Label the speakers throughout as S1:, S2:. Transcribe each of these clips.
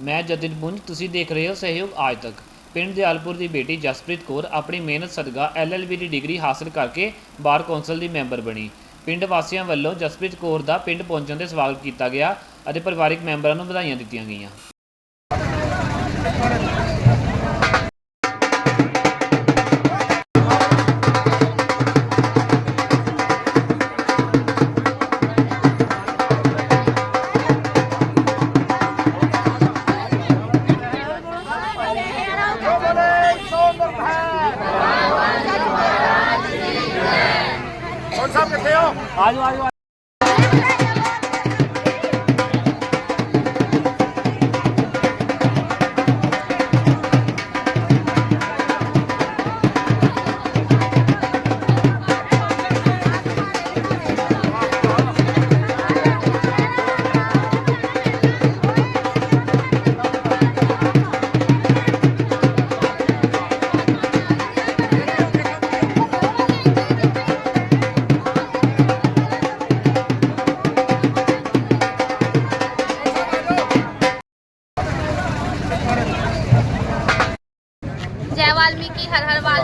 S1: ਮੈਂ ਜਤਿਨ ਪੁੰਜ, ਤੁਸੀਂ ਦੇਖ ਰਹੇ ਹੋ ਸਹਿਯੋਗ ਆਜ ਤੱਕ। ਪਿੰਡ ਦਿਆਲਪੁਰ ਦੀ ਬੇਟੀ ਜਸਪ੍ਰੀਤ ਕੌਰ ਆਪਣੀ ਮਿਹਨਤ ਸਦਕਾ ਐਲਐਲਬੀ ਦੀ ਡਿਗਰੀ ਹਾਸਲ ਕਰਕੇ ਬਾਰ ਕੌਂਸਲ ਦੀ ਮੈਂਬਰ ਬਣੀ। ਪਿੰਡ ਵਾਸੀਆਂ ਵੱਲੋਂ ਜਸਪ੍ਰੀਤ ਕੌਰ ਦਾ ਪਿੰਡ ਪਹੁੰਚਣ ਤੇ ਸਵਾਗਤ ਕੀਤਾ ਗਿਆ ਅਤੇ ਪਰਿਵਾਰਕ ਮੈਂਬਰਾਂ ਨੂੰ ਵਧਾਈਆਂ ਦਿੱਤੀਆਂ ਗਈਆਂ।
S2: ਹੁਣ ਸਾਹਿਬ ਕਿੱਥੇ ਹੋ
S1: ਆਜੋ ਆਜੋ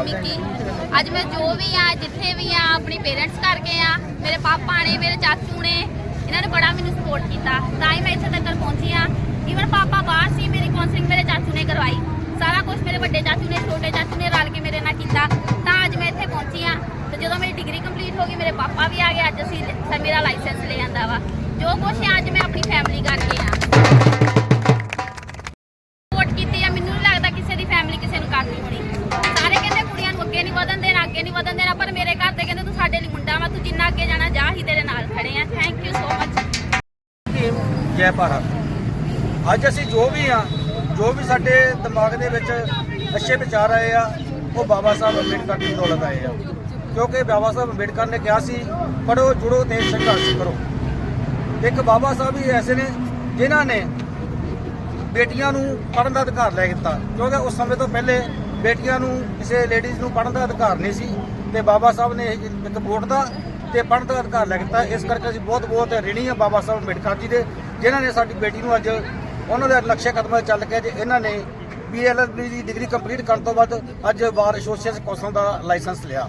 S3: ਹਰ ਅੱਜ ਮੈਂ ਜੋ ਵੀ ਆ, ਜਿੱਥੇ ਵੀ ਆ, ਆਪਣੀ ਪੇਰੈਂਟਸ ਕਰਕੇ ਆ, ਮੇਰੇ ਪਾਪਾ ਨੇ, ਮੇਰੇ ਚਾਚੂ ਨੇ, ਇਹਨਾਂ ਨੇ ਬੜਾ ਮੈਨੂੰ ਸਪੋਰਟ ਕੀਤਾ। ਤਾਂ ਹੀ ਮੈਂ ਇੱਥੇ ਤੱਕ ਪਹੁੰਚੀ ਆ ਈਵਨ ਪਾਪਾ ਬਾਹਰ ਸੀ, ਮੇਰੀ ਕਾਉਂਸਲਿੰਗ ਮੇਰੇ ਚਾਚੂ ਨੇ ਕਰਵਾਈ। ਸਾਰਾ ਕੁਝ ਮੇਰੇ ਵੱਡੇ ਚਾਚੂ ਨੇ, ਛੋਟੇ ਚਾਚੂ ਨੇ ਰਲ ਕੇ ਮੇਰੇ ਨਾਲ ਕੀਤਾ। ਤਾਂ ਅੱਜ ਮੈਂ ਇੱਥੇ ਪਹੁੰਚੀ ਆ ਤੇ ਜਦੋਂ ਮੇਰੀ ਡਿਗਰੀ ਕੰਪਲੀਟ ਹੋ ਗਈ, ਮੇਰੇ ਪਾਪਾ ਵੀ ਆ ਗਏ। ਅੱਜ ਅਸੀਂ ਸਰ ਮੇਰਾ ਲਾਇਸੈਂਸ ਲੈ ਜਾਂਦਾ ਵਾ। ਜੋ ਕੁਝ ਆ, ਅੱਜ ਮੈਂ ਆਪਣੀ ਫੈਮਿਲੀ ਕਰਕੇ ਆ ਅੱਗੇ ਨਹੀਂ ਵਧਣ ਦੇਣਾ, ਪਰ ਮੇਰੇ ਘਰ ਦੇ ਕਹਿੰਦੇ ਤੂੰ ਸਾਡੇ ਲਈ ਮੁੰਡਾ ਵਾ, ਤੂੰ ਜਿੰਨਾ ਅੱਗੇ ਜਾਣਾ, ਜਾ ਹੀ ਤੇਰੇ ਨਾਲ ਖੜੇ ਆ। Thank you so much
S2: team Jai Bharat. ਅੱਜ ਅਸੀਂ ਜੋ ਵੀ ਆ, ਜੋ ਵੀ ਸਾਡੇ ਦਿਮਾਗ ਦੇ ਵਿੱਚ ਅੱਛੇ ਵਿਚਾਰ ਆਏ ਆ, ਉਹ ਬਾਬਾ ਸਾਹਿਬ ਅੰਬੇਡਕਰ ਦੀ ਬਦੌਲਤ ਆਏ ਆ। ਕਿਉਂਕਿ ਬਾਬਾ ਸਾਹਿਬ ਅੰਬੇਡਕਰ ਨੇ ਕਿਹਾ ਸੀ ਪੜੋ ਜੁੜੋ ਤੇ ਸੰਘਰਸ਼ ਕਰੋ। ਇੱਕ ਬਾਬਾ ਸਾਹਿਬ ਵੀ ਐਸੇ ਨੇ, ਜਿਨ੍ਹਾਂ ਨੇ ਬੇਟੀਆਂ ਨੂੰ ਪੜ੍ਹਨ ਦਾ ਅਧਿਕਾਰ ਲੈ ਦਿੱਤਾ। ਕਿਉਂਕਿ ਉਸ ਸਮੇਂ ਤੋਂ ਪਹਿਲੇ ਬੇਟੀਆਂ ਨੂੰ, ਕਿਸੇ ਲੇਡੀਜ਼ ਨੂੰ ਪੜ੍ਹਨ ਦਾ ਅਧਿਕਾਰ ਨਹੀਂ ਸੀ ਤੇ ਬਾਬਾ ਸਾਹਿਬ ਨੇ ਇੱਕ ਵੋਟ ਦਾ ਤੇ ਪੜ੍ਹਨ ਦਾ ਅਧਿਕਾਰ ਲੈ ਦਿੱਤਾ। ਇਸ ਕਰਕੇ ਅਸੀਂ ਬਹੁਤ ਬਹੁਤ ਰਿਣੀ ਆ ਬਾਬਾ ਸਾਹਿਬ ਅੰਬੇਡਕਰ ਜੀ ਦੇ, ਜਿਨ੍ਹਾਂ ਨੇ ਸਾਡੀ ਬੇਟੀ ਨੂੰ ਅੱਜ ਉਹਨਾਂ ਦੇ ਲਕਸ਼ੇ ਕਦਮਾਂ ਚੱਲ ਕੇ ਜੇ ਇਹਨਾਂ ਨੇ ਬੀਐਲਐਲਬੀ ਦੀ ਡਿਗਰੀ ਕੰਪਲੀਟ ਕਰਨ ਤੋਂ ਬਾਅਦ ਅੱਜ ਬਾਰ ਐਸੋਸੀਏਸ਼ਨ ਕੌਂਸਲ ਦਾ ਲਾਇਸੈਂਸ ਲਿਆ।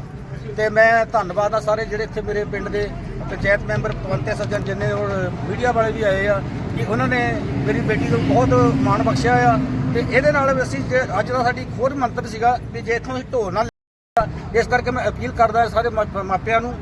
S2: ਤੇ ਮੈਂ ਧੰਨਵਾਦ ਆ ਸਾਰੇ ਜਿਹੜੇ ਇੱਥੇ ਮੇਰੇ ਪਿੰਡ ਦੇ ਪੰਚਾਇਤ ਮੈਂਬਰ ਪਵੰਤੇ ਸੱਜਣ ਜਿੰਨੇ ਔਰ ਮੀਡੀਆ ਵਾਲੇ ਵੀ ਆਏ ਆ ਕਿ ਉਹਨਾਂ ਨੇ ਮੇਰੀ ਬੇਟੀ ਨੂੰ ਬਹੁਤ ਮਾਣ ਬਖਸ਼ਿਆ ਆ। ਤੇ ਇਹਦੇ ਨਾਲ ਵੀ ਅਸੀਂ ਜੇ ਅੱਜ ਦਾ ਸਾਡੀ ਇੱਕ ਹੋਰ ਮੰਤਵ ਸੀਗਾ ਵੀ ਜੇ ਇੱਥੋਂ ਅਸੀਂ ਢੋਲ ਨਾਲ ਇਸ ਕਰਕੇ ਮੈਂ ਅਪੀਲ ਕਰਦਾ ਸਾਰੇ ਮਾ- ਮਾਪਿਆਂ ਨੂੰ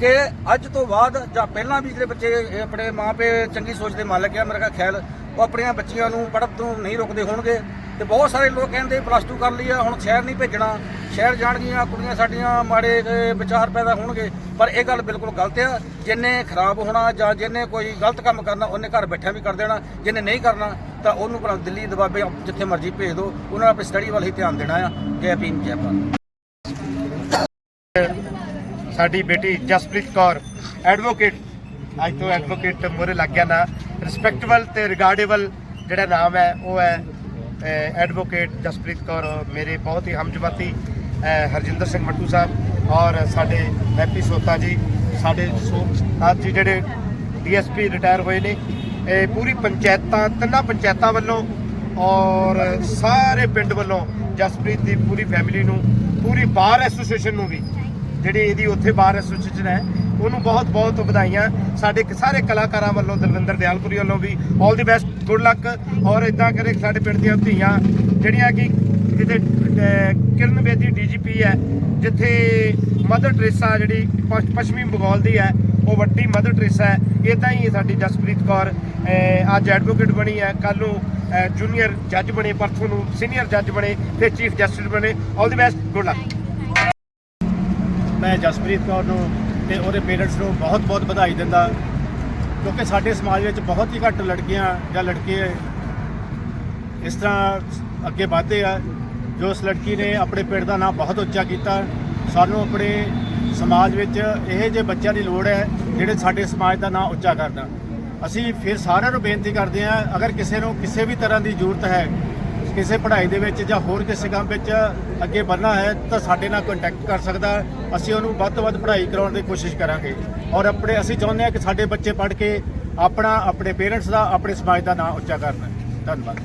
S2: ਕਿ ਅੱਜ ਤੋਂ ਬਾਅਦ ਜਾਂ ਪਹਿਲਾਂ ਵੀ ਜਿਹੜੇ ਬੱਚੇ, ਇਹ ਆਪਣੇ ਮਾਪੇ ਚੰਗੀ ਸੋਚ ਦੇ ਮਾਲਕ ਆ, ਮੇਰਾ ਖਿਆਲ ਉਹ ਆਪਣੀਆਂ ਬੱਚੀਆਂ ਨੂੰ ਪੜ੍ਹਨ ਤੋਂ ਨਹੀਂ ਰੋਕਦੇ ਹੋਣਗੇ ਤੇ ਬਹੁਤ ਸਾਰੇ ਲੋਕ ਕਹਿੰਦੇ ਪਲੱਸ 2 ਕਰ ਲਈ ਆ, ਹੁਣ ਸ਼ਹਿਰ ਨਹੀਂ ਭੇਜਣਾ, ਸ਼ਹਿਰ ਜਾਣਗੀਆਂ, ਕੁੜੀਆਂ ਸਾਡੀਆਂ ਮਾੜੇ ਵਿਚਾਰ ਪੈਦਾ ਹੋਣਗੇ, ਪਰ ਇਹ ਗੱਲ ਬਿਲਕੁਲ ਗਲਤ ਆ, ਜਿੰਨੇ ਖਰਾਬ ਹੋਣਾ ਜਾਂ ਜਿੰਨੇ ਕੋਈ ਗਲਤ ਕੰਮ ਕਰਨਾ, ਉਹਨੇ ਘਰ ਬੈਠਿਆਂ ਵੀ ਕਰ ਦੇਣਾ, ਜਿੰਨੇ ਨਹੀਂ ਕਰਨਾ ਤਾਂ ਉਹਨੂੰ ਭਲਾ ਦਿੱਲੀ ਦਬਾਬੇ ਜਿੱਥੇ ਮਰਜ਼ੀ ਭੇਜ ਦਿਓ, ਉਹਨਾਂ ਨੇ ਆਪਣੀ ਸਟੱਡੀ ਵੱਲ ਹੀ ਧਿਆਨ ਦੇਣਾ ਆ, ਜੈ ਭੀਮ, ਜੈ ਭਾਰਤ।
S4: ਸਾਡੀ ਬੇਟੀ ਜਸਪ੍ਰੀਤ ਕੌਰ ਐਡਵੋਕੇਟ ਅੱਜ ਤੋਂ ਐਡਵੋਕੇਟ ਮੋਰੇ ਲੱਗ ਗਿਆ ਨਾ ਰਿਸਪੈਕਟੇਬਲ ਤੇ ਰਿਗਾਰਡੇਬਲ ਜਿਹੜਾ ਨਾਮ ਹੈ, ਉਹ ਹੈ ਐਡਵੋਕੇਟ ਜਸਪ੍ਰੀਤ ਕੌਰ, ਮੇਰੇ ਬਹੁਤ ਹੀ ਹਮਜਵਾਤੀ ਹਰਜਿੰਦਰ ਸਿੰਘ ਮੱਟੂ ਸਾਹਿਬ ਔਰ ਸਾਡੇ ਹੈਪੀ ਸੋਤਾ ਜੀ, ਸਾਡੇ ਸੋਤ ਜੀ ਜਿਹੜੇ ਡੀਐਸਪੀ ਰਿਟਾਇਰ ਹੋਏ ਨੇ ਇਹ ਪੂਰੀ ਪੰਚਾਇਤਾਂ ਤਿੰਨਾਂ ਪੰਚਾਇਤਾਂ ਵੱਲੋਂ ਔਰ ਸਾਰੇ ਪਿੰਡ ਵੱਲੋਂ ਜਸਪ੍ਰੀਤ ਦੀ ਪੂਰੀ ਫੈਮਿਲੀ ਨੂੰ ਪੂਰੀ ਬਾਰ ਐਸੋਸੀਏਸ਼ਨ ਨੂੰ ਵੀ ਜਿਹੜੀ ਇਹਦੀ ਉੱਥੇ ਬਾਰ ਐਸੋਸੀਏਸ਼ਨ ਹੈ ਉਹਨੂੰ ਬਹੁਤ ਬਹੁਤ ਵਧਾਈਆਂ। ਸਾਡੇ ਸਾਰੇ ਕਲਾਕਾਰਾਂ ਵੱਲੋਂ ਦਲਵਿੰਦਰ ਦਿਆਲਪੁਰੀ ਵੱਲੋਂ ਵੀ 올 ਦੀ ਬੈਸਟ ਗੁੱਡ ਲੱਕ ਔਰ ਇਦਾਂ ਕਰੇ ਸਾਡੇ ਪਿੰਡ ਦੀਆਂ ਧੀਆਂ ਜਿਹੜੀਆਂ ਕਿ ਕਿਤੇ ਅਹ, ਕਿਰਨ ਬੇਦੀ ਡੀਜੀਪੀ ਹੈ ਜਿੱਥੇ ਮਦਰ ਟ੍ਰੇਸਾ ਜਿਹੜੀ ਪਸ਼- ਪੱਛਮੀ ਬੰਗਾਲ ਦੀ ਹੈ ਉਹ ਵੱਡੀ ਮਦਰ ਟ੍ਰੇਸਾ ਹੈ ਇਦਾਂ ਹੀ ਸਾਡੀ ਜਸਪ੍ਰੀਤ ਕੌਰ। ਅੱਜ ਐਡਵੋਕੇਟ ਬਣੀ ਹੈ ਕੱਲ ਨੂੰ ਜੂਨੀਅਰ ਜੱਜ ਬਣੇ ਪਰਸੋਂ ਨੂੰ ਸੀਨੀਅਰ ਜੱਜ ਬਣੇ ਤੇ ਚੀਫ ਜਸਟਿਸ ਬਣੇ। 올 ਦੀ ਬੈਸਟ ਗੁੱਡ ਲੱਕ
S5: ਮੈਂ ਜਸਪ੍ਰੀਤ ਕੌਰ ਨੂੰ ਤੇ ਉਹਦੇ ਪੇਰੈਂਟਸ ਨੂੰ ਬਹੁਤ-ਬਹੁਤ ਵਧਾਈ ਦਿੰਦਾ ਕਿਉਂਕਿ ਸਾਡੇ ਸਮਾਜ ਵਿੱਚ ਬਹੁਤ ਹੀ ਘੱਟ ਲੜਕੀਆਂ ਜਾਂ ਲੜਕੇ ਇਸ ਤਰ੍ਹਾਂ ਅੱਗੇ ਵਧਦੇ ਆ ਜੋ ਉਸ ਲੜਕੀ ਨੇ ਆਪਣੇ ਪਿੰਡ ਦਾ ਨਾਮ ਬਹੁਤ ਉੱਚਾ ਕੀਤਾ। ਸਾਨੂੰ ਆਪਣੇ ਸਮਾਜ ਵਿੱਚ ਇਹੋ ਜਿਹੇ ਬੱਚਿਆਂ ਦੀ ਲੋੜ ਹੈ ਜਿਹੜੇ ਸਾਡੇ ਸਮਾਜ ਦਾ ਨਾਂ ਉੱਚਾ ਕਰਨਾ। ਅਸੀਂ ਫਿਰ ਸਾਰਿਆਂ ਨੂੰ ਬੇਨਤੀ ਕਰਦੇ ਹਾਂ, ਅਗਰ ਕਿਸੇ ਨੂੰ ਕਿਸੇ ਵੀ ਤਰ੍ਹਾਂ ਦੀ ਜ਼ਰੂਰਤ ਹੈ, ਕਿਸੇ ਪੜ੍ਹਾਈ ਦੇ ਵਿੱਚ ਜਾਂ ਹੋਰ ਕਿਸੇ ਕੰਮ ਵਿੱਚ ਅੱਗੇ ਵਧਣਾ ਹੈ, ਤਾਂ ਸਾਡੇ ਨਾਲ ਕੰਟੈਕਟ ਕਰ ਸਕਦਾ ਅਸੀਂ ਉਹਨੂੰ ਵੱਧ ਤੋਂ ਵੱਧ ਪੜ੍ਹਾਈ ਕਰਾਉਣ ਦੀ ਕੋਸ਼ਿਸ਼ ਕਰਾਂਗੇ। ਔਰ ਆਪਣੇ, ਅਸੀਂ ਚਾਹੁੰਦੇ ਹਾਂ ਕਿ ਸਾਡੇ ਬੱਚੇ ਪੜ੍ਹ ਕੇ ਆਪਣਾ, ਆਪਣੇ ਪੇਰੈਂਟਸ ਦਾ, ਆਪਣੇ ਸਮਾਜ ਦਾ ਨਾਂ ਉੱਚਾ ਕਰਨ। ਧੰਨਵਾਦ।